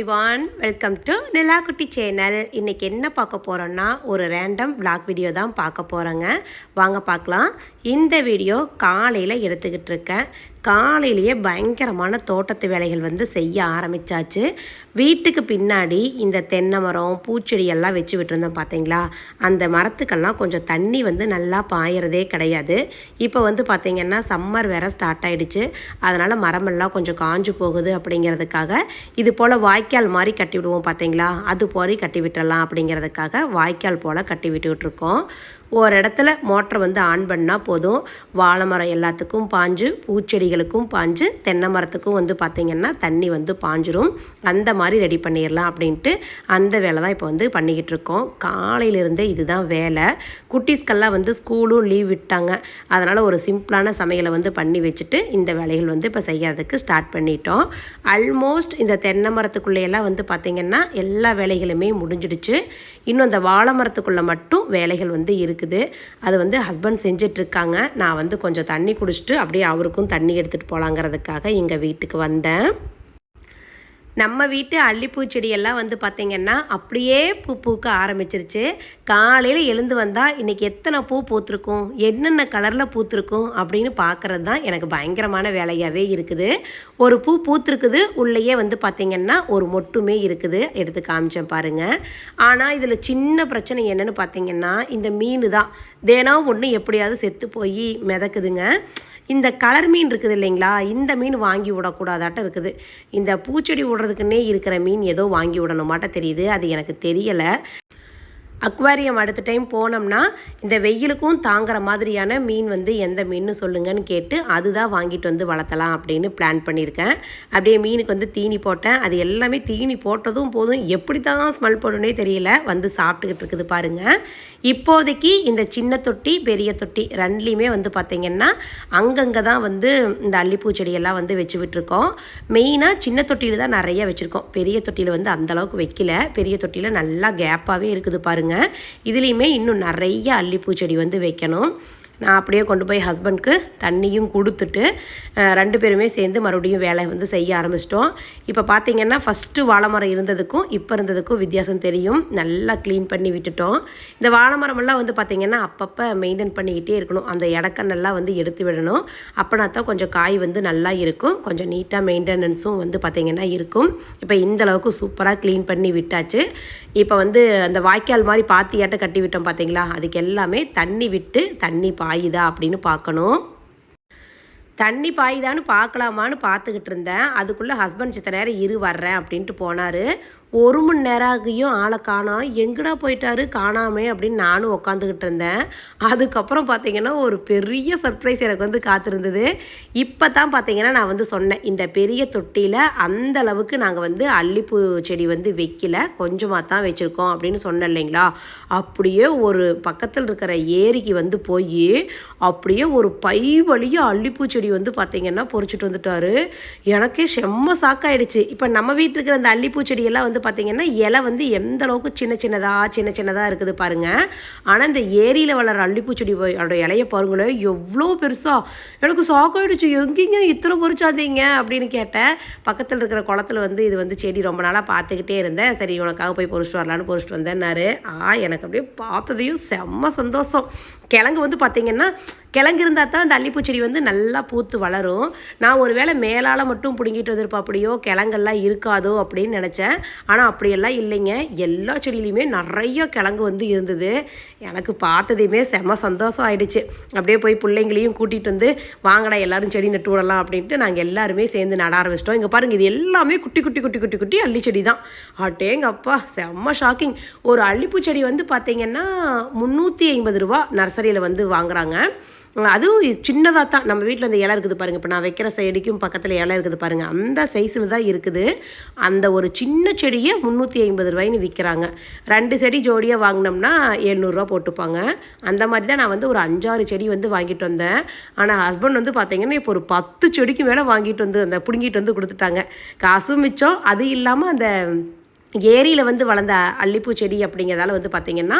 Everyone welcome to Nilakutti channel இன்றைக்கி என்ன பார்க்க போகிறோன்னா ஒரு ரேண்டம் விளாக் வீடியோ தான் பார்க்க போகிறோங்க வாங்க பார்க்கலாம். இந்த வீடியோ காலையில் எடுத்துக்கிட்டு இருக்கேன். காலையிலேயே பயங்கரமான தோட்டத்து வேலைகள் வந்து செய்ய ஆரம்பித்தாச்சு வீட்டுக்கு பின்னாடி இந்த தென்னை மரம் பூச்செடி எல்லாம் வச்சு விட்டுருந்தோம் பார்த்தீங்களா அந்த மரத்துக்கெல்லாம் கொஞ்சம் தண்ணி வந்து நல்லா பாயறதே கிடையாது. இப்போ வந்து பார்த்திங்கன்னா சம்மர் வேற ஸ்டார்ட் ஆகிடுச்சு அதனால் மரமெல்லாம் கொஞ்சம் காஞ்சு போகுது அப்படிங்கிறதுக்காக இது போல் வாய்க்கால் மாதிரி கட்டி விடுவோம் பார்த்தீங்களா அது போய் கட்டி விட்டுடலாம் அப்படிங்கிறதுக்காக வாய்க்கால் போல் கட்டி விட்டுக்கிட்டு இருக்கோம். ஒரு இடத்துல மோட்டரை வந்து ஆன் பண்ணால் போதும். வாழை மரம் எல்லாத்துக்கும் பாஞ்சு பூச்செடிகளுக்கும் பாஞ்சு தென்னை மரத்துக்கும் வந்து பார்த்திங்கன்னா தண்ணி வந்து பாஞ்சிரும். அந்த மாதிரி ரெடி பண்ணிடலாம் அப்படின்ட்டு அந்த வேலை தான் இப்போ வந்து பண்ணிக்கிட்டு இருக்கோம். காலையிலேருந்தே இதுதான் வேலை. குட்டீஸ்க்கெல்லாம் வந்து ஸ்கூலும் லீவ் விட்டாங்க. அதனால் ஒரு சிம்பிளான சமையலை வந்து பண்ணி வச்சுட்டு இந்த வேலைகள் வந்து இப்போ செய்யறதுக்கு ஸ்டார்ட் பண்ணிட்டோம். ஆல்மோஸ்ட் இந்த தென்னை மரத்துக்குள்ளேயெல்லாம் வந்து பார்த்திங்கன்னா எல்லா வேலைகளுமே முடிஞ்சிடுச்சு. இன்னும் அந்த வாழை மரத்துக்குள்ளே மட்டும் வேலைகள் வந்து இருக்குது அது வந்து ஹஸ்பண்ட் செஞ்சிட்ருக்காங்க. நான் வந்து கொஞ்சம் தண்ணி குடிச்சிட்டு அப்படியே அவருக்கும் தண்ணி எடுத்துகிட்டு போகலாங்கிறதுக்காக எங்கள் வீட்டுக்கு வந்தேன். நம்ம வீட்டு அல்லிப்பூ செடியெல்லாம் வந்து பார்த்திங்கன்னா அப்படியே பூ பூக்க ஆரம்பிச்சிருச்சு. காலையில் எழுந்து வந்தால் இன்றைக்கி எத்தனை பூ பூத்திருக்கும் என்னென்ன கலரில் பூத்திருக்கும் அப்படின்னு பார்க்குறது தான் எனக்கு பயங்கரமான வேலையாகவே இருக்குது. ஒரு பூ பூத்திருக்குது உள்ளேயே வந்து பார்த்திங்கன்னா ஒரு மொட்டுமே இருக்குது. எடுத்து காமிச்சேன் பாருங்கள் ஆனால் இதில் சின்ன பிரச்சனை என்னென்னு பார்த்தீங்கன்னா இந்த மீன் தான். தினம் ஒன்று எப்படியாவது செத்து போய் மிதக்குதுங்க. இந்த கலர் மீன் இருக்குது இல்லைங்களா? இந்த மீன் வாங்கி விடக்கூடாதாட்டம் இருக்குது. இந்த பூச்செடி விடுறதுக்குன்னே இருக்கிற மீன் ஏதோ வாங்கி விடணுமாட்ட தெரியுது. அது எனக்கு தெரியலை. அக்வாரியம் அடுத்த டைம் போனோம்னா இந்த வெயிலுக்கும் தாங்குற மாதிரியான மீன் வந்து எந்த மீன் சொல்லுங்கன்னு கேட்டு அதுதான் வாங்கிட்டு வந்து வளர்த்தலாம் அப்படின்னு பிளான் பண்ணியிருக்கேன். அப்படியே மீனுக்கு வந்து தீனி போட்டேன். அது எல்லாமே தீனி போட்டதும் போதும் எப்படி தான் ஸ்மெல் போடணுன்னே தெரியல. வந்து சாப்பிட்டுக்கிட்டு இருக்குது பாருங்கள் இப்போதைக்கு இந்த சின்ன தொட்டி பெரிய தொட்டி ரெண்டுலேயுமே வந்து பார்த்திங்கன்னா அங்கங்கே தான் வந்து இந்த அல்லிப்பூ செடியெல்லாம் வந்து வச்சு விட்டுருக்கோம் மெயினாக சின்ன தொட்டியில் தான் நிறைய வச்சுருக்கோம். பெரிய தொட்டியில் வந்து அந்தளவுக்கு வைக்கல. பெரிய தொட்டியில் நல்லா கேப்பாகவே இருக்குது பாருங்கள் இதுலேயுமே இன்னும் நிறைய அல்லிப்பூ செடி வந்து வைக்கணும். நான் அப்படியே கொண்டு போய் ஹஸ்பண்ட்க்கு தண்ணியும் கொடுத்துட்டு ரெண்டு பேருமே சேர்ந்து மறுபடியும் வேலை வந்து செய்ய ஆரம்பிச்சிட்டோம். இப்போ பார்த்தீங்கன்னா ஃபஸ்ட்டு வாழை மரம் இருந்ததுக்கும் இப்போ இருந்ததுக்கும் வித்தியாசம் தெரியும். நல்லா க்ளீன் பண்ணி விட்டுட்டோம். இந்த வாழை மரமெல்லாம் வந்து பார்த்திங்கன்னா அப்பப்போ மெயின்டைன் பண்ணிக்கிட்டே இருக்கணும். அந்த இடக்கண்ணெல்லாம் வந்து எடுத்து விடணும். அப்போனா தான் கொஞ்சம் காய் வந்து நல்லா இருக்கும். கொஞ்சம் நீட்டாக மெயின்டெனன்ஸும் வந்து பார்த்திங்கன்னா இருக்கும். இப்போ இந்தளவுக்கு சூப்பராக க்ளீன் பண்ணி விட்டாச்சு. இப்போ வந்து அந்த வாய்க்கால் மாதிரி பாத்தியாட்ட கட்டி விட்டோம் பார்த்தீங்களா அதுக்கு எல்லாமே தண்ணி விட்டு தண்ணி பாயுதா அப்படின்னு பார்க்கணும். தண்ணி பாயுதான்னு பார்க்கலாமான்னு பார்த்துக்கிட்டு இருந்தேன். அதுக்குள்ளே ஹஸ்பண்ட் சித்த நேரம் இரு வர்றேன் அப்படின்ட்டு போனார். ஒரு மணி நேரம் ஆகியும் ஆளை காணோம் எங்கடா போயிட்டாரு? காணாமே அப்படின்னு நானும் உக்காந்துக்கிட்டு இருந்தேன். அதுக்கப்புறம் பார்த்தீங்கன்னா ஒரு பெரிய சர்ப்ரைஸ் எனக்கு வந்து காத்திருந்தது. இப்போ தான் பார்த்தீங்கன்னா நான் வந்து சொன்னேன். இந்த பெரிய தொட்டியில் அந்த அளவுக்கு நாங்கள் வந்து அல்லிப்பூ செடி வந்து வைக்கல. கொஞ்சமாக தான் வச்சுருக்கோம் அப்படின்னு சொன்னேன் இல்லைங்களா? அப்படியே ஒரு பக்கத்தில் இருக்கிற ஏரிக்கு வந்து போய் அப்படியே ஒரு பை வழியாக அல்லிப்பூ செடி வந்து பார்த்தீங்கன்னா பொறிச்சிட்டு வந்துட்டாரு. எனக்கே செம்ம சாக்காயிடுச்சு இப்போ நம்ம வீட்டில் இருக்கிற அந்த அல்லிப்பூ செடியெல்லாம் வந்து பார்த்திங்கன்னா இலை வந்து எந்த அளவுக்கு சின்ன சின்னதாக சின்ன சின்னதாக இருக்குது பாருங்கள் ஆனால் இந்த ஏரியில் வளர அல்லிப்பூ செடி இலைய பாருங்களேன் எவ்வளோ பெருசாக எனக்கு சாக்காயிடுச்சு. எங்கேங்க இத்தனை பொறிச்சாதீங்க அப்படின்னு கேட்டேன். பக்கத்தில் இருக்கிற குளத்துல வந்து இது வந்து செடி ரொம்ப நாளாக பார்த்துக்கிட்டே இருந்தேன். சரி உனக்காக போய் பொறிச்சிட்டு வரலான்னு பொறிச்சிட்டு வந்தேன்னாரு. ஆ எனக்கு அப்படியே பார்த்ததையும் செம்ம சந்தோஷம். கிழங்கு வந்து பார்த்திங்கன்னா கிழங்கு இருந்தால் தான் அந்த அல்லிப்பூ செடி வந்து நல்லா பூத்து வளரும். நான் ஒரு வேளை மேலால் மட்டும் பிடுங்கிட்டு வந்திருப்பா அப்படியோ கிழங்கெல்லாம் இருக்காதோ அப்படின்னு நினச்சேன். ஆனால் அப்படியெல்லாம் இல்லைங்க. எல்லா செடியிலையுமே நிறைய கிழங்கு வந்து இருந்தது. எனக்கு பார்த்ததையுமே செம்ம சந்தோஷம் ஆயிடுச்சு. அப்படியே போய் பிள்ளைங்களையும் கூட்டிகிட்டு வந்து வாங்கடா எல்லாரும் செடி நட்டு விடலாம் அப்படின்ட்டு நாங்கள் எல்லாருமே சேர்ந்து நட ஆரம்பிச்சிட்டோம். இங்கே பாருங்கள் இது எல்லாமே குட்டி குட்டி குட்டி குட்டி குட்டி அள்ளி செடி தான். அட்டேங்கப்பா செம்ம ஷாக்கிங். ஒரு அல்லிப்பூ செடி வந்து பார்த்தீங்கன்னா முந்நூற்றி ஐம்பது ரூபா நர்சரியில் வந்து வாங்குகிறாங்க அதுவும் சின்னதாக தான். நம்ம வீட்டில் அந்த இலை இருக்குது பாருங்கள் இப்போ நான் வைக்கிற செடிக்கும் பக்கத்தில் இலை இருக்குது பாருங்கள் அந்த சைஸில் தான் இருக்குது. அந்த ஒரு சின்ன செடியை முந்நூற்றி ஐம்பது ரூபாய்னு விற்கிறாங்க ரெண்டு செடி ஜோடியாக வாங்கினோம்னா எழுநூறுவா போட்டுப்பாங்க. அந்த மாதிரி தான் நான் வந்து ஒரு அஞ்சாறு செடி வந்து வாங்கிட்டு வந்தேன். ஆனால் ஹஸ்பண்ட் வந்து பார்த்தீங்கன்னா இப்போ ஒரு பத்து செடிக்கு மேலே வாங்கிட்டு வந்து அந்த பிடுங்கிட்டு வந்து கொடுத்துட்டாங்க. காசும் மிச்சம். அது இல்லாமல் அந்த ஏரியில் வந்து வளர்ந்த அல்லிப்பூ செடி அப்படிங்கிறதால வந்து பார்த்திங்கன்னா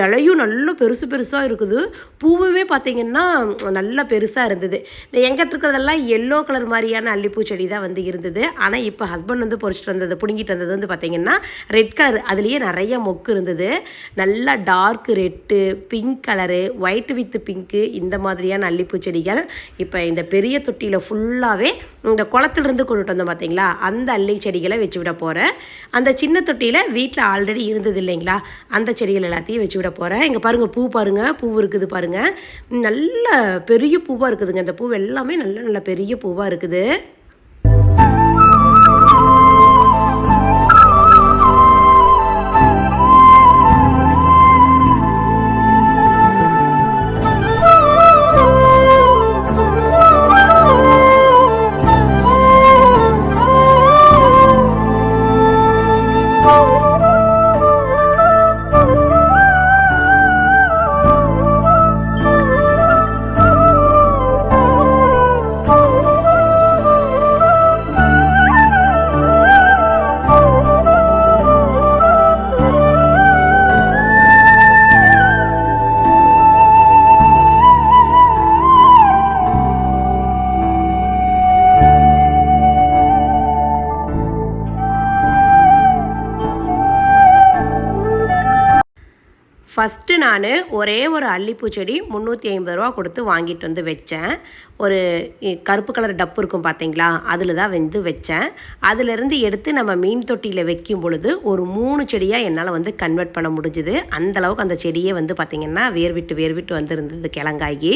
இலையும் நல்லா பெருசு பெருசாக இருக்குது. பூவுமே பார்த்திங்கன்னா நல்லா பெருசாக இருந்தது. எங்கிட்ட இருக்கிறதெல்லாம் எல்லோ கலர் மாதிரியான அல்லிப்பூ செடி தான் வந்து இருந்தது. ஆனால் இப்போ ஹஸ்பண்ட் வந்து பொறிச்சிட்டு வந்தது பிடுங்கிட்டு வந்தது வந்து பார்த்திங்கன்னா ரெட் கலர் அதுலேயே நிறைய மொக்கு இருந்தது. நல்லா dark red pink colour white with pink இந்த மாதிரியான அல்லிப்பூ செடிகள் இப்போ இந்த பெரிய தொட்டியில் ஃபுல்லாகவே இந்த குளத்துலேருந்து கொண்டுட்டு வந்தோம் பார்த்தீங்களா அந்த அல்லி செடிகளை வச்சு விட போகிறேன் அந்த சின்ன தொட்டியில் வீட்டில் ஆல்ரெடி இருந்தது இல்லைங்களா? அந்த செடிகள் எல்லாத்தையும் வச்சு விட போகிறேன் இங்கே பாருங்கள் பூ பாருங்கள் பூ இருக்குது பாருங்கள் நல்ல பெரிய பூவாக இருக்குதுங்க. இந்த பூ எல்லாமே நல்ல நல்ல பெரிய பூவாக இருக்குது. நான் ஒரே ஒரு அல்லிப்பூ செடி முந்நூற்றி ஐம்பது ரூபா கொடுத்து வாங்கிட்டு வந்து வச்சேன். ஒரு கருப்பு கலர் டப்பு இருக்கும் பார்த்தீங்களா அதில் தான் வந்து வச்சேன். அதிலிருந்து எடுத்து நம்ம மீன் தொட்டியில் வைக்கும் பொழுது ஒரு மூணு செடியாக என்னால் வந்து கன்வெர்ட் பண்ண முடிஞ்சுது. அந்த அளவுக்கு அந்த செடியே வந்து பார்த்திங்கன்னா வேர் விட்டு வேர் விட்டு வந்திருந்தது கிழங்காகி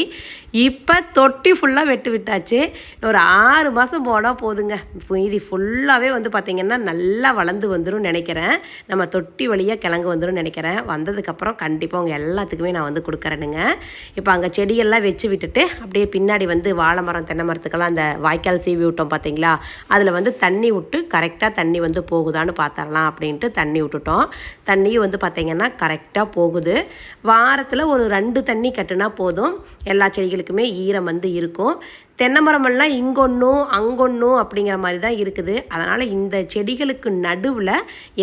இப்போ தொட்டி ஃபுல்லாக வெட்டு விட்டாச்சு. ஒரு ஆறு மாதம் போனால் போதுங்க. மீதி ஃபுல்லாகவே வந்து பார்த்திங்கன்னா நல்லா வளர்ந்து வந்துடும் நினைக்கிறேன். நம்ம தொட்டி வழியாக கிழங்கு வந்துடும் நினைக்கிறேன். வந்ததுக்கப்புறம் கண்டிப்பாக உங்கள் எல்லாத்துக்குமே நான் வந்து கொடுக்குறேனுங்க. இப்போ அங்கே செடியெல்லாம் வச்சு விட்டுட்டு அப்படியே பின்னாடி வந்து வாழை மரம் தென்னை மரத்துக்கெல்லாம் அந்த வாய்க்கால் சீவி விட்டோம் பார்த்தீங்களா? அதில் வந்து தண்ணி விட்டு கரெக்டாக தண்ணி வந்து போகுதான்னு பார்த்தரலாம் அப்படின்ட்டு தண்ணி விட்டுட்டோம். தண்ணியும் வந்து பார்த்திங்கன்னா கரெக்டாக போகுது. வாரத்தில் ஒரு ரெண்டு தண்ணி கட்டுனா போதும். எல்லா செடிகளுக்குமே ஈரம் வந்து இருக்கும். தென்னை மரமெல்லாம் இங்கொன்னும் அங்கொன்னும் அப்படிங்கிற மாதிரி தான் இருக்குது. அதனால் இந்த செடிகளுக்கு நடுவில்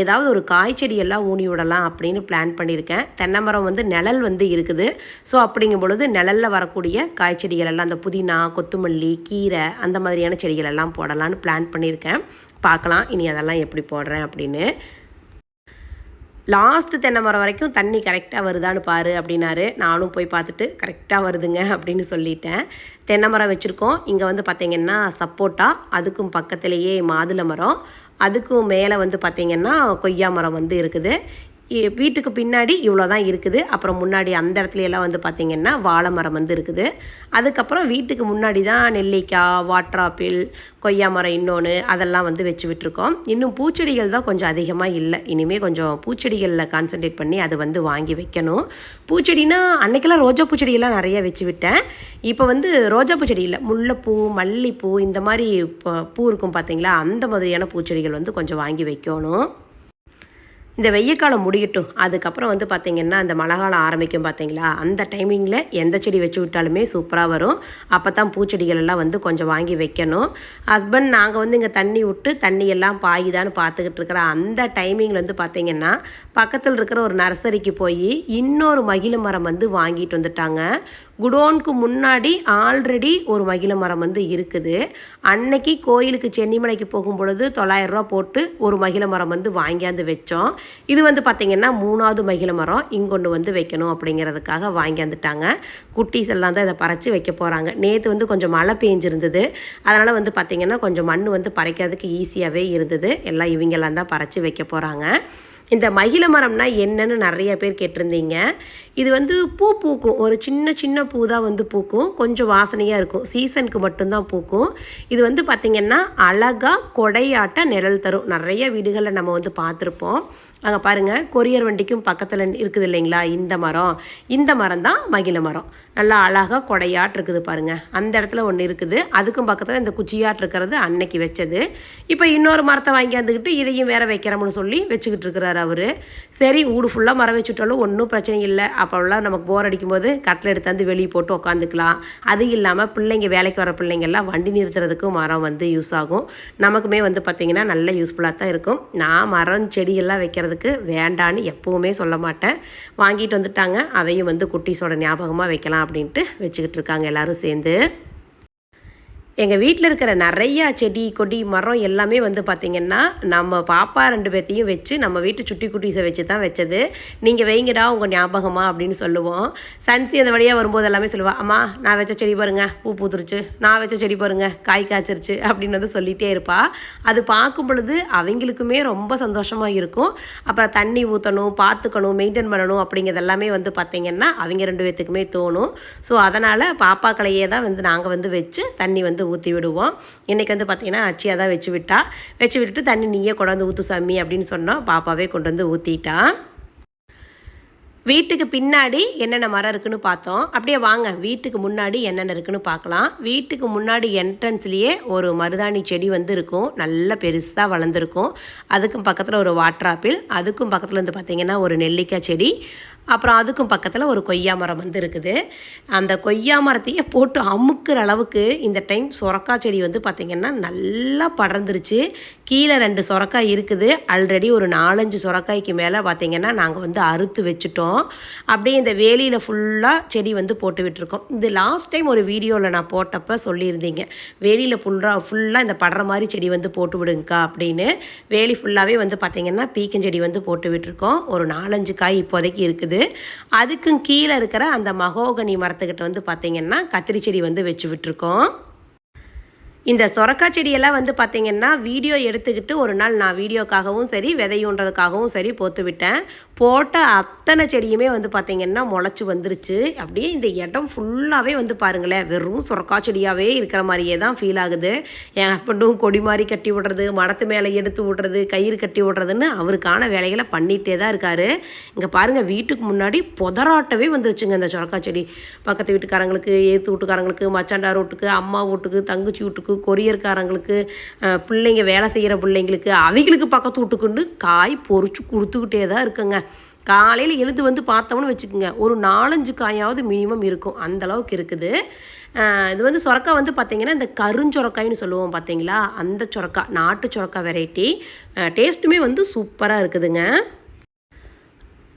ஏதாவது ஒரு காய் செடியெல்லாம் ஊனி விடலாம் அப்படின்னு பிளான் பண்ணியிருக்கேன். தென்னை மரம் வந்து நிழல் வந்து இருக்குது. ஸோ அப்படிங்கும் பொழுது நிழலில் வரக்கூடிய காய் செடிகள் எல்லாம் அந்த புதினா கொத்துமல்லி கீரை அந்த மாதிரியான செடிகள் எல்லாம் போடலான்னு பிளான் பண்ணியிருக்கேன். பார்க்கலாம் இனி அதெல்லாம் எப்படி போடுறேன் அப்படின்னு. லாஸ்ட்டு தென்னை மரம் வரைக்கும் தண்ணி கரெக்டாக வருதான்னு பாரு அப்படின்னாரு. நானும் போய் பார்த்துட்டு கரெக்டாக வருதுங்க அப்படின்னு சொல்லிட்டேன். தென்னை மரம் வச்சுருக்கோம். இங்கே வந்து பார்த்திங்கன்னா சப்போட்டா அதுக்கும் பக்கத்துலேயே மாதுளை மரம் அதுக்கும் மேலே வந்து பார்த்திங்கன்னா கொய்யா மரம் வந்து இருக்குது. வீட்டுக்கு பின்னாடி இவ்வளோ தான் இருக்குது. அப்புறம் முன்னாடி அந்த இடத்துல எல்லாம் வந்து பார்த்திங்கன்னா வாழை மரம் வந்து இருக்குது. அதுக்கப்புறம் வீட்டுக்கு முன்னாடி தான் நெல்லிக்காய் வாட்ராப்பிள் கொய்யா மரம் இன்னொன்று அதெல்லாம் வந்து வச்சு விட்டுருக்கோம். இன்னும் பூச்செடிகள் தான் கொஞ்சம் அதிகமாக இல்லை. இனிமேல் கொஞ்சம் பூச்செடிகளில் கான்சென்ட்ரேட் பண்ணி அதை வந்து வாங்கி வைக்கணும். பூச்செடினா அன்றைக்கெல்லாம் ரோஜா பூச்செடியெல்லாம் நிறைய வச்சு விட்டேன். இப்போ வந்து ரோஜா பூச்செடி இல்லை. முல்லைப்பூ மல்லிப்பூ இந்த மாதிரி பூ இருக்கும் பார்த்தீங்களா அந்த மாதிரியான பூச்செடிகள் வந்து கொஞ்சம் வாங்கி வைக்கணும். இந்த வெய்ய காலம் முடியட்டும். அதுக்கப்புறம் வந்து பார்த்திங்கன்னா அந்த மழை காலம் ஆரம்பிக்கும் பார்த்தீங்களா அந்த டைமிங்கில் எந்த செடி வச்சு விட்டாலுமே சூப்பராக வரும். அப்போ தான் பூச்செடிகள் எல்லாம் வந்து கொஞ்சம் வாங்கி வைக்கணும். ஹஸ்பண்ட் நாங்கள் வந்து இங்கே தண்ணி விட்டு தண்ணி எல்லாம் பாயுதான்னு பார்த்துக்கிட்டு இருக்கிற அந்த டைமிங்கில் வந்து பார்த்திங்கன்னா பக்கத்தில் இருக்கிற ஒரு நர்சரிக்கு போய் இன்னொரு மகிழ மரம் வந்து வாங்கிட்டு வந்துட்டாங்க. குடோனுக்கு முன்னாடி ஆல்ரெடி ஒரு மகிழ மரம் வந்து இருக்குது. அன்னைக்கு கோயிலுக்கு சென்னிமலைக்கு போகும் பொழுது தொள்ளாயிரம் ரூபா போட்டு ஒரு மகிழ மரம் வந்து வாங்கியாந்து வச்சோம். இது வந்து பார்த்திங்கன்னா மூணாவது மகிழ மரம். இங்கொண்டு வந்து வைக்கணும் அப்படிங்கிறதுக்காக வாங்கியாந்துட்டாங்க. குட்டீஸ் எல்லாம் தான் இதை பறித்து வைக்க போகிறாங்க நேற்று வந்து கொஞ்சம் மழை பெஞ்சிருந்தது. அதனால் வந்து பார்த்திங்கன்னா கொஞ்சம் மண் வந்து பறைக்கிறதுக்கு ஈஸியாகவே இருந்தது. எல்லாம் இவங்கெல்லாம் தான் பறித்து வைக்க போகிறாங்க இந்த மகிழ மரம்னா என்னன்னு நிறைய பேர் கேட்டிருந்தீங்க. இது வந்து பூ பூக்கும். ஒரு சின்ன சின்ன பூ தான் வந்து பூக்கும். கொஞ்சம் வாசனையாக இருக்கும். சீசனுக்கு மட்டும்தான் பூக்கும். இது வந்து பார்த்திங்கன்னா அழகாக கொடையாட்ட நிழல் தரும். நிறைய வீடுகளில் நம்ம வந்து பார்த்துருப்போம். அங்கே பாருங்கள் கொரியர் வண்டிக்கும் பக்கத்தில் இருக்குது இல்லைங்களா? இந்த மரம். இந்த மரம் தான் மகிழ மரம். நல்லா அழகாக கொடையாட் இருக்குது பாருங்கள் அந்த இடத்துல ஒன்று இருக்குது. அதுக்கும் பக்கத்தில் இந்த குச்சியாட் இருக்கிறது அன்னைக்கு வச்சது. இப்போ இன்னொரு மரத்தை வாங்கியாந்துக்கிட்டு இதையும் வேற வைக்கிறோம்னு சொல்லி வச்சுக்கிட்டு இருக்கிறாரு அவர். சரி வீடு ஃபுல்லாக மரம் வச்சுட்டாலும் ஒன்றும் பிரச்சனை இல்லை. அப்போல்லாம் நமக்கு போர் அடிக்கும் போது கட்டில் எடுத்தாந்து வெளியே போட்டு உட்காந்துக்கலாம் அது இல்லாமல் பிள்ளைங்க வேலைக்கு வர பிள்ளைங்கெல்லாம் வண்டி நிறுத்துறதுக்கும் மரம் வந்து யூஸ் ஆகும். நமக்குமே வந்து பார்த்திங்கன்னா நல்ல யூஸ்ஃபுல்லாக தான் இருக்கும். நான் மரம் செடியெல்லாம் வைக்கிறது வாங்குறதுக்கு வேண்டான்னு எப்போவுமே சொல்ல மாட்டேன். வாங்கிட்டு வந்துட்டாங்க. அதையும் வந்து குட்டீஸோட ஞாபகமாக வைக்கலாம் அப்படின்ட்டு வச்சுக்கிட்டு இருக்காங்க எல்லாரும் சேர்ந்து. எங்கள் வீட்டில் இருக்கிற நிறையா செடி கொடி மரம் எல்லாமே வந்து பார்த்திங்கன்னா நம்ம பாப்பா ரெண்டு பேர்த்தையும் வச்சு நம்ம வீட்டு சுட்டி குட்டீஸை வச்சு தான் வச்சது. நீங்கள் வைங்கடா உங்கள் ஞாபகமா அப்படின்னு சொல்லுவோம். சன்சி அந்த வழியாக வரும்போது எல்லாமே சொல்லுவாள் அம்மா நான் வச்ச செடி பாருங்கள் பூ பூத்துருச்சு. நான் வச்ச செடி பாருங்க காய் காய்ச்சிருச்சு அப்படின்னு வந்து சொல்லிகிட்டே இருப்பாள் அது பார்க்கும் பொழுது அவங்களுக்குமே ரொம்ப சந்தோஷமாக இருக்கும். அப்புறம் தண்ணி ஊற்றணும் பார்த்துக்கணும் மெயின்டைன் பண்ணணும் அப்படிங்கிறது எல்லாமே வந்து பார்த்திங்கன்னா அவங்க ரெண்டு பேர்த்துக்குமே தோணும். ஸோ அதனால் பாப்பாக்களையே தான் வந்து நாங்கள் வந்து வச்சு தண்ணி வந்து ஊற்றி விடுவோம். இன்றைக்கி வந்து பார்த்திங்கன்னா அச்சியாக தான் வச்சு விட்டா. வச்சு விட்டுட்டு தண்ணி நீயே கொண்டாந்து ஊற்று சாமி அப்படின்னு சொன்னோம் பாப்பாவே கொண்டு வந்து ஊற்றிட்டா வீட்டுக்கு பின்னாடி என்னென்ன மரம் இருக்குன்னு பார்த்தோம். அப்படியே வாங்க வீட்டுக்கு முன்னாடி என்னென்ன இருக்குன்னு பார்க்கலாம். வீட்டுக்கு முன்னாடி என்ட்ரன்ஸ்லேயே ஒரு மருதாணி செடி வந்து இருக்கும். நல்ல பெருசாக வளர்ந்துருக்கும். அதுக்கும் பக்கத்தில் ஒரு வாட்டர் ஆப்பிள் அதுக்கும் பக்கத்தில் வந்து பார்த்திங்கன்னா ஒரு நெல்லிக்காய் செடி. அப்புறம் அதுக்கும் பக்கத்தில் ஒரு கொய்யா மரம் வந்து இருக்குது. அந்த கொய்யா மரத்தையே போட்டு அமுக்குற அளவுக்கு இந்த டைம் சொரக்காய் செடி வந்து பார்த்திங்கன்னா நல்லா படர்ந்துருச்சு. கீழே ரெண்டு சொரக்காய் இருக்குது. ஆல்ரெடி ஒரு நாலஞ்சு சொரக்காய்க்கு மேலே பார்த்திங்கன்னா நாங்கள் வந்து அறுத்து வச்சுட்டோம். அப்படியே இந்த வேலியில் ஃபுல்லாக செடி வந்து போட்டு விட்டுருக்கோம். இது லாஸ்ட் டைம் ஒரு வீடியோவில் நான் போட்டப்போ சொல்லியிருந்தீங்க. வேலியில் ஃபுல்லாக ஃபுல்லாக இந்த படுற மாதிரி செடி வந்து போட்டு விடுங்கக்கா அப்படின்னு. வேலி ஃபுல்லாகவே வந்து பார்த்திங்கன்னா பீக்கஞ்செடி வந்து போட்டு விட்டுருக்கோம். ஒரு நாலஞ்சு காய் இப்போதைக்கு இருக்குது. அதுக்கும் கீழே இருக்கிற அந்த மகோகனி மரத்துக்கிட்ட வந்து பார்த்திங்கன்னா கத்திரி செடி வந்து வச்சு விட்டுருக்கோம். இந்த சொரக்காய் செடியெல்லாம் வந்து பார்த்திங்கன்னா வீடியோ எடுத்துக்கிட்டு ஒரு நாள் நான் வீடியோக்காகவும் சரி விதையுன்றதுக்காகவும் சரி போத்து விட்டேன் போட்ட அத்தனை செடியுமே வந்து பார்த்திங்கன்னா முளைச்சி வந்துருச்சு. அப்படியே இந்த இடம் ஃபுல்லாகவே வந்து பாருங்களேன் வெறும் சொரக்காய் செடியாகவே இருக்கிற மாதிரியே தான் ஃபீல் ஆகுது. என் ஹஸ்பண்டும் கொடி மாதிரி கட்டி விடுறது மரத்து மேலே எடுத்து விடுறது கயிறு கட்டி விடுறதுன்னு அவருக்கான வேலைகளை பண்ணிகிட்டே தான் இருக்கார். இங்கே பாருங்கள் வீட்டுக்கு முன்னாடி புதராட்டவே வந்துருச்சுங்க இந்த சொரக்காய் செடி. பக்கத்து வீட்டுக்காரங்களுக்கு ஏற்று வீட்டுக்காரங்களுக்கு மச்சாண்டார் வீட்டுக்கு அம்மா வீட்டுக்கு தங்கச்சி வீட்டுக்கு கொரியர்காரங்களுக்கு பிள்ளைங்க வேலை செய்கிற பிள்ளைங்களுக்கு அவங்களுக்கு பக்கத்து வீட்டுக்குண்டு காய் பொறிச்சு கொடுத்துக்கிட்டே தான் இருக்குங்க. காலையில் எழுந்து வந்து பார்த்தோம்னு வச்சுக்கோங்க ஒரு நாலஞ்சு காயாவது மினிமம் இருக்கும். அந்தளவுக்கு இருக்குது. இது வந்து சொரக்காய் வந்து பார்த்திங்கன்னா இந்த கருஞ்சொரக்காய்னு சொல்லுவோம் பார்த்தீங்களா அந்த சொரக்காய் நாட்டு சொரக்காய் வெரைட்டி டேஸ்ட்டுமே வந்து சூப்பராக இருக்குதுங்க.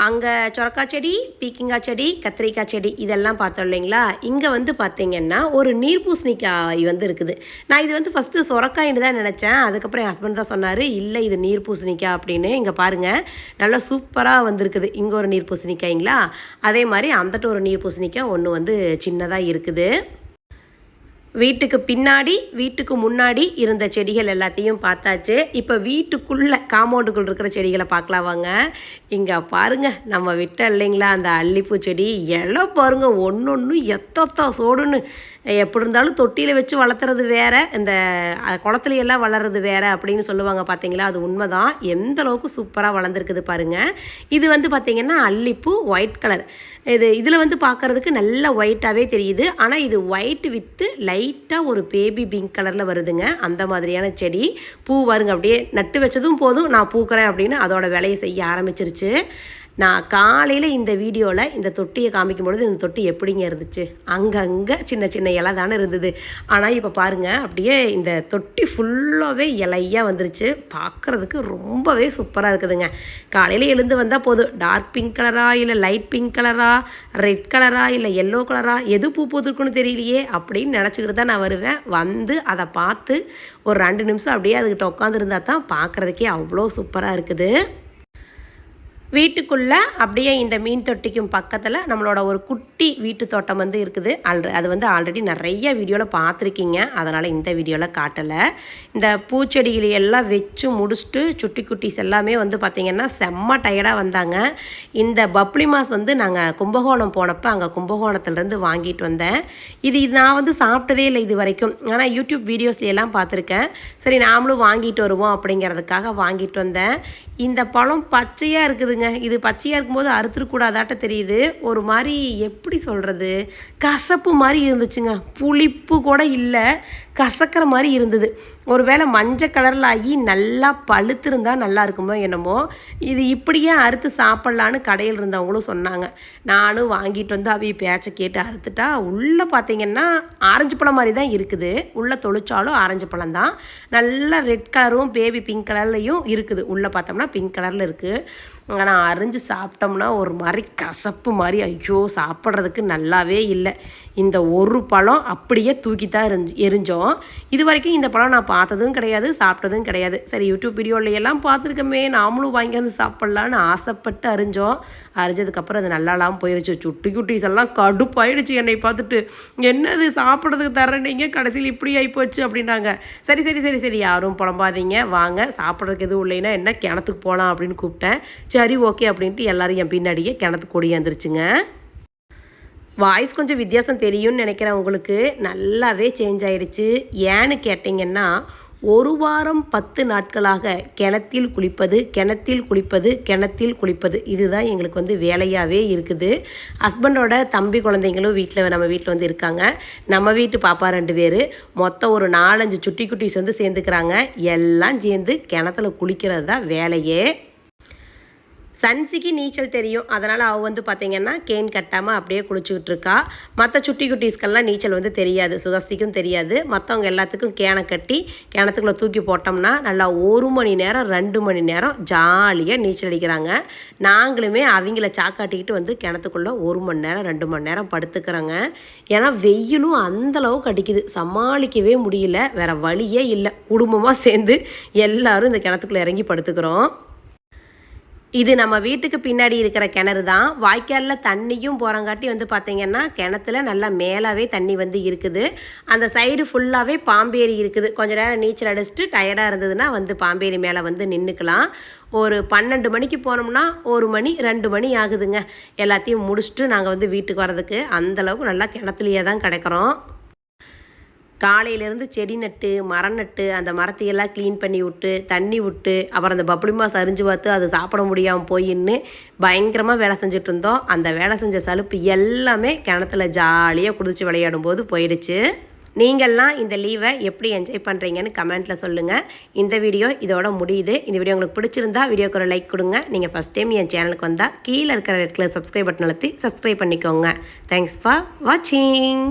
அங்கே சொரக்காய் செடி பீக்கிங்காய் செடி கத்திரிக்காய் செடி இதெல்லாம் பார்த்தோம் இல்லைங்களா? இங்கே வந்து பார்த்தீங்கன்னா ஒரு நீர்பூசணிக்காய் வந்து இருக்குது. நான் இது வந்து ஃபஸ்ட்டு சொரக்காயின்னு தான் நினச்சேன். அதுக்கப்புறம் என் ஹஸ்பண்ட் தான் சொன்னார் இல்லை இது நீர்பூசணிக்காய் அப்படின்னு. இங்கே பாருங்கள் நல்லா சூப்பராக வந்திருக்குது. இங்கே ஒரு நீர்பூசணிக்காய்ங்களா அதே மாதிரி அந்தட்ட ஒரு நீர்பூசணிக்காய் ஒன்று வந்து சின்னதாக இருக்குது. வீட்டுக்கு பின்னாடி வீட்டுக்கு முன்னாடி இருந்த செடிகள் எல்லாத்தையும் பார்த்தாச்சு. இப்போ வீட்டுக்குள்ளே காம்பவுண்டுக்குள்ள இருக்கிற செடிகளை பார்க்கலாம் வாங்க. இங்கே பாருங்க நம்ம விட்ட இல்லைங்களா அந்த அல்லிப்பூ செடி. எல்லாம் பாருங்க ஒன்று ஒன்று எத்தத்தா சோடுன்னு. எப்படி இருந்தாலும் தொட்டியில் வச்சு வளர்த்துறது வேறு இந்த குளத்துலையெல்லாம் குளத்துல எல்லாம் வளர்றது வேறு அப்படின்னு சொல்லுவாங்க பார்த்தீங்களா அது உண்மைதான். எந்த அளவுக்கு சூப்பராக வளர்ந்துருக்குது பாருங்க. இது வந்து பார்த்திங்கன்னா அல்லிப்பூ ஒயிட் கலர். இது இதில் வந்து பார்க்கறதுக்கு நல்லா ஒயிட்டாகவே தெரியுது. ஆனால் இது ஒயிட் வித்து லைட்டாக ஒரு பேபி பிங்க் கலரில் வருதுங்க. அந்த மாதிரியான செடி. பூ வருங்க அப்படியே நட்டு வச்சதும் போதும். நான் பூக்கிறேன் அப்படின்னு அதோட வேலையை செய்ய ஆரம்பிச்சிருச்சு. நான் காலையில் இந்த வீடியோவில் இந்த தொட்டியை காமிக்கும் பொழுது இந்த தொட்டி எப்படிங்க இருந்துச்சு? அங்கங்கே சின்ன சின்ன இலை தானே இருந்தது. ஆனால் இப்போ பாருங்கள் அப்படியே இந்த தொட்டி ஃபுல்லாகவே இலையாக வந்துருச்சு. பார்க்குறதுக்கு ரொம்பவே சூப்பராக இருக்குதுங்க. காலையில் எழுந்து வந்தால் போதும். டார்க் பிங்க் கலரா இல்லை லைட் பிங்க் கலரா ரெட் கலரா இல்லை எல்லோ கலரா எது பூ பூத்துருக்குன்னு தெரியலையே அப்படின்னு நினச்சிக்கிட்டு தான் நான் வருவேன். வந்து அதை பார்த்து ஒரு ரெண்டு நிமிஷம் அப்படியே அதுக்கிட்ட உட்காந்துருந்தா தான் பார்க்குறதுக்கே அவ்வளோ சூப்பராக இருக்குது. வீட்டுக்குள்ளே அப்படியே இந்த மீன் தொட்டிக்கும் பக்கத்தில் நம்மளோட ஒரு குட்டி வீட்டு தோட்டம் வந்து இருக்குது. ஆல்ரெ அது வந்து ஆல்ரெடி நிறைய வீடியோவில் பார்த்துருக்கீங்க. அதனால் இந்த வீடியோவில் காட்டலை. இந்த பூச்செடிகளை எல்லாம் வச்சு முடிச்சுட்டு சுட்டி குட்டிஸ் எல்லாமே வந்து பார்த்திங்கன்னா செம்ம டயர்டாக வந்தாங்க. இந்த பப்ளி மாஸ் வந்து நாங்கள் கும்பகோணம் போனப்போ அங்கே கும்பகோணத்துலேருந்து வாங்கிட்டு வந்தேன். இது இது நான் வந்து சாப்பிட்டதே இல்லை இது வரைக்கும். ஆனால் யூடியூப் வீடியோஸ்லையெல்லாம் பார்த்துருக்கேன். சரி நாமளும் வாங்கிட்டு வருவோம் அப்படிங்கிறதுக்காக வாங்கிட்டு வந்தேன். இந்த பழம் பச்சையாக இருக்குதுங்க. இது பச்சையாக இருக்கும்போது அறுத்துருக்கூடாதாட்ட தெரியுது. ஒரு மாதிரி எப்படி சொல்கிறது கசப்பு மாதிரி இருந்துச்சுங்க. புளிப்பு கூட இல்லை. கசக்கிற மாதிரி இருந்தது. ஒருவேளை மஞ்சள் கலரில் ஆகி நல்லா பழுத்திருந்தா நல்லா இருக்குமோ என்னமோ இது இப்படியே அறுத்து சாப்பிட்லான்னு கடையில் இருந்தவங்களும் சொன்னாங்க. நானும் வாங்கிட்டு வந்து அவைய பேச்சை கேட்டு அறுத்துட்டா உள்ளே பார்த்தீங்கன்னா ஆரஞ்சு பழம் மாதிரி தான் இருக்குது. உள்ளே தொளிச்சாலும் ஆரஞ்சு பழம் தான். நல்லா ரெட் கலரும் பேபி பிங்க் கலர்லையும் இருக்குது. உள்ளே பார்த்தோம்னா பிங்க் கலரில் இருக்குது ஆனால் அரிஞ்சு சாப்பிட்டோம்னா ஒரு மாதிரி கசப்பு மாதிரி ஐயோ சாப்பிட்றதுக்கு நல்லாவே இல்லை. இந்த ஒரு பழம் அப்படியே தூக்கி தான் எரிஞ்சு எரிஞ்சோம். இது வரைக்கும் இந்த பழம் நான் பார்த்ததும் கிடையாது சாப்பிட்டதும் கிடையாது. சரி யூடியூப் வீடியோவில் எல்லாம் பார்த்துருக்கமே. நாமளும் வாங்கி வந்து சாப்பிட்லான்னு ஆசைப்பட்டு அரிஞ்சோம் அரிஞ்சதுக்கப்புறம் அது நல்லாலாம் போயிடுச்சு சுட்டி குட்டீஸ் எல்லாம் கடுப்பாயிடுச்சு என்னை பார்த்துட்டு. என்னது சாப்பிட்றதுக்கு தரேன்னீங்க கடைசியில் இப்படி ஆகிப்போச்சு அப்படின்னாங்க. சரி சரி சரி சரி யாரும் புலம்பாதீங்க. வாங்க சாப்பிட்றதுக்கு எதுவும் இல்லைன்னா என்ன கிணத்துக்கு போகலாம் அப்படின்னு கூப்பிட்டேன். சரி ஓகே அப்படின்ட்டு எல்லாரும் என் பின்னாடியே கிணத்துக்கு ஓடியாந்துருச்சுங்க வாய்ஸ் கொஞ்சம் வித்தியாசம் தெரியும்னு நினைக்கிறேன் உங்களுக்கு. நல்லாவே சேஞ்ச் ஆகிடுச்சு ஏன்னு கேட்டிங்கன்னா ஒரு வாரம் பத்து நாட்களாக கிணத்தில் குளிப்பது கிணத்தில் குளிப்பது கிணத்தில் குளிப்பது இதுதான் எங்களுக்கு வந்து வேலையாகவே இருக்குது. ஹஸ்பண்டோட தம்பி குழந்தைங்களும் வீட்டில் நம்ம வீட்டில் வந்து இருக்காங்க. நம்ம வீட்டு பாப்பா ரெண்டு பேர். மொத்தம் ஒரு நாலஞ்சு சுட்டி குட்டிஸ் வந்து சேர்ந்துக்கிறாங்க. எல்லாம் சேர்ந்து கிணத்துல குளிக்கிறது தான் வேலையே. சன்சிக்கு நீச்சல் தெரியும். அதனால் அவள் வந்து பார்த்திங்கன்னா கேன் கட்டாமல் அப்படியே குளிச்சுக்கிட்டு இருக்கா மற்ற சுட்டி குட்டீஸ்க்கெல்லாம் நீச்சல் வந்து தெரியாது. சுகஸ்திக்கும் தெரியாது. மற்றவங்க எல்லாத்துக்கும் கேனை கட்டி கிணத்துக்குள்ளே தூக்கி போட்டோம்னா நல்லா ஒரு மணி நேரம் ரெண்டு மணி நேரம் ஜாலியாக நீச்சல் அடிக்கிறாங்க. நாங்களுமே அவங்கள சாக்காட்டிக்கிட்டு வந்து கிணத்துக்குள்ளே ஒரு மணி நேரம் ரெண்டு மணி நேரம் படுத்துக்கிறோங்க. ஏன்னா வெயிலும் அந்தளவுக்கு அடிக்குது. சமாளிக்கவே முடியல. வேறு வழியே இல்லை. குடும்பமாக சேர்ந்து எல்லோரும் இந்த கிணத்துக்குள்ளே இறங்கி படுத்துக்கிறோம். இது நம்ம வீட்டுக்கு பின்னாடி இருக்கிற கிணறு தான். வாய்க்காலில் தண்ணியும் போகிறங்காட்டி வந்து பார்த்திங்கன்னா கிணத்துல நல்லா மேலாகவே தண்ணி வந்து இருக்குது. அந்த சைடு ஃபுல்லாகவே பாம்பேரி இருக்குது. கொஞ்ச நேரம் நீச்சல் அடிச்சுட்டு டயர்டாக இருந்ததுன்னா வந்து பாம்பேரி மேலே வந்து நின்றுக்கலாம் ஒரு பன்னெண்டு மணிக்கு போனோம்னா ஒரு மணி ரெண்டு மணி ஆகுதுங்க. எல்லாத்தையும் முடிச்சுட்டு நாங்கள் வந்து வீட்டுக்கு வரதுக்கு அந்தளவுக்கு நல்லா கிணத்துலையே தான் கிடைக்கிறோம். காலையிலேருந்து செடி நட்டு மரம் நட்டு அந்த மரத்தையெல்லாம் க்ளீன் பண்ணி விட்டு தண்ணி விட்டு அப்புறம் அந்த பப்ளி சரிஞ்சு அரிஞ்சு பார்த்து அது சாப்பிட முடியாமல் போயின்னு பயங்கரமாக வேலை செஞ்சுட்டு இருந்தோம். அந்த வேலை செஞ்ச சலுப்பு எல்லாமே கிணத்துல ஜாலியாக குதிச்சு விளையாடும் போது போயிடுச்சு. நீங்கள்லாம் இந்த லீவை எப்படி என்ஜாய் பண்ணுறீங்கன்னு கமெண்ட்டில் சொல்லுங்கள் இந்த வீடியோ இதோட முடியுது. இந்த வீடியோ உங்களுக்கு பிடிச்சிருந்தா வீடியோக்கு ஒரு லைக் கொடுங்க. நீங்கள் ஃபஸ்ட் டைம் என் சேனலுக்கு வந்தால் கீழே இருக்கிற ரெட் கலர் சப்ஸ்கிரைப் பட்டன் அழுத்தி சப்ஸ்கிரைப் பண்ணிக்கோங்க. தேங்க்ஸ் ஃபார் வாட்சிங்